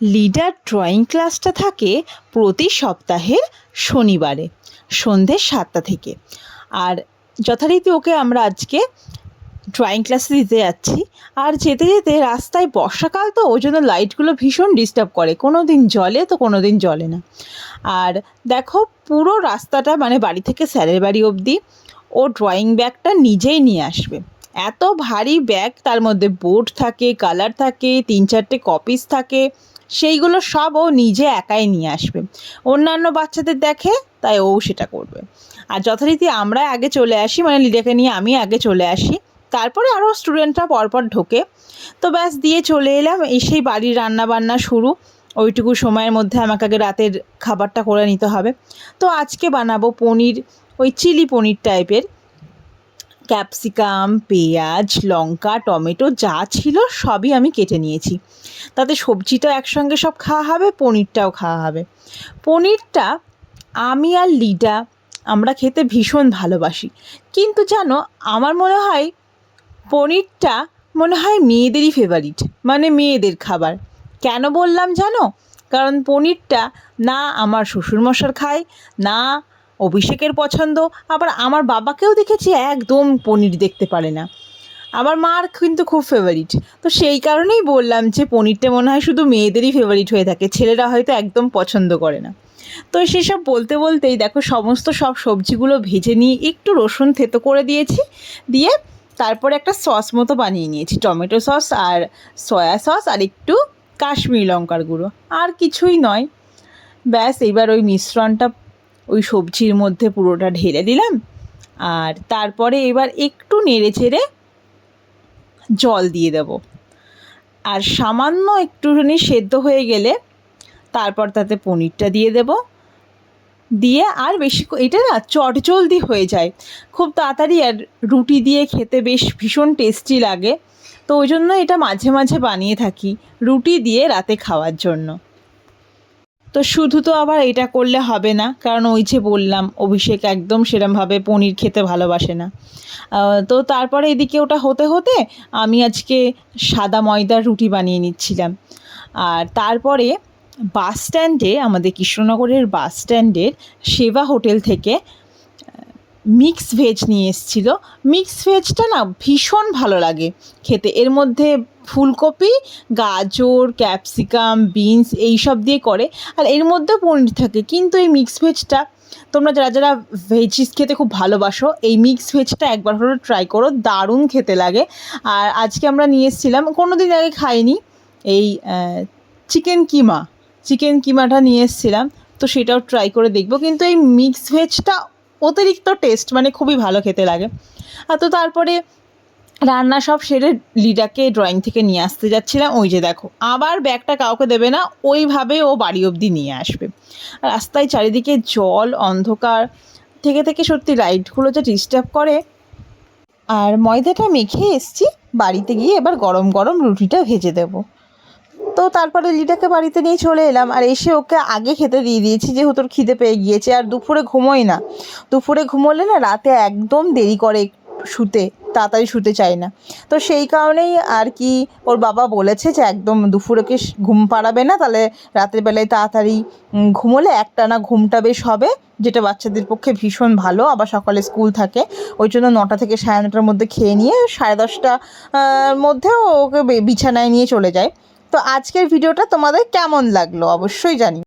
Leader drawing ক্লাসটা থাকে প্রতি সপ্তাহের শনিবারে, সন্ধ্যে সাতটা থেকে। আর যথারীতি ওকে আমরা আজকে ড্রয়িং ক্লাসে দিতে যাচ্ছি। আর যেতে যেতে রাস্তায় বর্ষাকাল তো, ওই জন্য লাইটগুলো ভীষণ ডিস্টার্ব করে। কোনো দিন জলে তো কোনো দিন জলে না। আর দেখো, পুরো রাস্তাটা মানে বাড়ি থেকে স্যারের বাড়ি অবধি ও ড্রয়িং ব্যাগটা নিজেই নিয়ে আসবে। এত ভারী ব্যাগ, তার মধ্যে বোর্ড থাকে, কালার থাকে, তিন চারটে কপিস থাকে। সেইগুলো সব ও নিজে একাই নিয়ে আসবে। অন্যান্য বাচ্চাদের দেখে, তাই ও সেটা করবে। আর যথারীতি আমরা আগে চলে আসি মানে লিডাকে নিয়ে আমি আগে চলে আসি। তারপরে আরও স্টুডেন্টরা পরপর ঢোকে। তো ব্যাস, দিয়ে চলে এলাম। এসেই বাড়ির রান্না বান্না শুরু। ওইটুকু সময়ের মধ্যে আমাকে আগে রাতের খাবারটা করে নিতে হবে। তো আজকে বানাবো পনির, ওই চিলি পনির টাইপের ক্যাপসিকাম, পেঁয়াজ, লঙ্কা, টমেটো যা ছিল সবই আমি কেটে নিয়েছি। তাতে সবজিটা একসঙ্গে সব খাওয়া হবে, পনিরটাও খাওয়া হবে। পনিরটা আমি আর লিডা, আমরা খেতে ভীষণ ভালোবাসি। কিন্তু জানো, আমার মনে হয় পনিরটা মনে হয় মেয়েদেরই ফেভারিট মানে মেয়েদের খাবার। কেন বললাম জানো? কারণ পনিরটা না আমার শ্বশুরমশার খায়, না অভিষেকের পছন্দ, আবার আমার বাবাকেও দেখেছি, একদম পনির দেখতে পারে না। আমার মার কিন্তু খুব ফেভারিট তো সেই কারণেই বললাম যে, পনিরটা মনে হয় শুধু মেয়েদেরই ফেভারিট হয়ে থাকে, ছেলেরা হয়তো একদম পছন্দ করে না। তো সেসব বলতে বলতেই দেখো, সমস্ত সব সবজিগুলো ভেজে নিয়ে একটু রসুন থেতো করে দিয়েছি, দিয়ে তারপরে একটা সস মতো বানিয়ে নিয়েছি, টমেটো সস আর সয়া সস আর একটু কাশ্মীরি লঙ্কার গুঁড়ো। আর কিছুই নয়। ব্যাস এবার ওই মিশ্রণটা ওই সবজির মধ্যে পুরোটা ঢেলে দিলাম। আর তারপরে এবার একটু নেড়ে চেড়ে জল দিয়ে দেব। আর সামান্য একটুখানি সেদ্ধ হয়ে গেলে তারপর তাতে পনিরটা দিয়ে দেব। দিয়ে আর বেশি এটা না চটজলদি হয়ে যায়। খুব তাড়াতাড়ি আর রুটি দিয়ে খেতে বেশ ভীষণ টেস্টি লাগে। তো ওই জন্য এটা মাঝে মাঝে বানিয়ে থাকি রুটি দিয়ে রাতে খাওয়ার জন্য। তো শুধু তো আবার এটা করলে হবে না, কারণ ওই যে বললাম, অভিষেক একদম সেরমভাবে পনির খেতে ভালোবাসে না। তো তারপরে এদিকে ওটা হতে হতে আমি আজকে সাদা ময়দার রুটি বানিয়ে নিচ্ছিলাম। আর তারপরে বাস স্ট্যান্ডে, আমাদের কৃষ্ণনগরের বাস স্ট্যান্ডের সেবা হোটেল থেকে মিক্স ভেজ নিয়ে এসেছিল। মিক্স ভেজটা না ভীষণ ভালো লাগে খেতে। এর মধ্যে ফুলকপি, গাজর ক্যাপসিকাম বিনস এইসব দিয়ে করে। আর এর মধ্যে পনির থাকে। কিন্তু এই মিক্স ভেজটা তোমরা যারা যারা ভেজিস খেতে খুব ভালোবাসো, এই মিক্স ভেজটা একবার হলেও ট্রাই করো। দারুণ খেতে লাগে। আর আজকে আমরা নিয়ে এসেছিলাম কোনো দিন আগে খাইনি, এই চিকেন কিমা চিকেন কিমাটা নিয়ে এসেছিলাম। তো সেটাও ট্রাই করে দেখব। কিন্তু এই মিক্স ভেজটা অতিরিক্ত টেস্ট মানে খুবই ভালো খেতে লাগে। আর তো তারপরে রান্না সব সেরে লিডাকে ড্রয়িং থেকে নিয়ে আসতে যাচ্ছিলাম। ওই যে দেখো, আবার ব্যাগটা কাউকে দেবে না, ওইভাবে ও বাড়ি অবধি নিয়ে আসবে। রাস্তায় চারিদিকে জল, অন্ধকার, থেকে থেকে সত্যি লাইটগুলো যে ডিস্টার্ব করে। আর ময়দাটা মেখে এসছি, বাড়িতে গিয়ে এবার গরম গরম রুটিটা ভেজে দেবো। তো তারপরে লিটাকে বাড়িতে নিয়ে চলে এলাম আর এসে ওকে আগে খেতে দিয়ে দিয়েছি, যেহেতু ওর খিদে পেয়ে গিয়েছে আর দুপুরে ঘুমোই না। দুপুরে ঘুমোলে না রাতে একদম দেরি করে শুতে, তাড়াতাড়ি শুতে চায় না। তো সেই কারণেই আর কি ওর বাবা বলেছে যে একদম দুপুরে ওকে ঘুম পাড়াবে না, তাহলে রাতের বেলায় তাড়াতাড়ি ঘুমোলে একটানা ঘুমটা বেশ হবে, যেটা বাচ্চাদের পক্ষে ভীষণ ভালো, আবার সকালে স্কুল থাকে। ওই জন্য নটা থেকে সাড়ে নটার মধ্যে খেয়ে নিয়ে সাড়ে দশটা মধ্যেও ওকে বিছানায় নিয়ে চলে যায়। তো আজকের ভিডিওটা তোমাদের কেমন লাগল? অবশ্যই জানি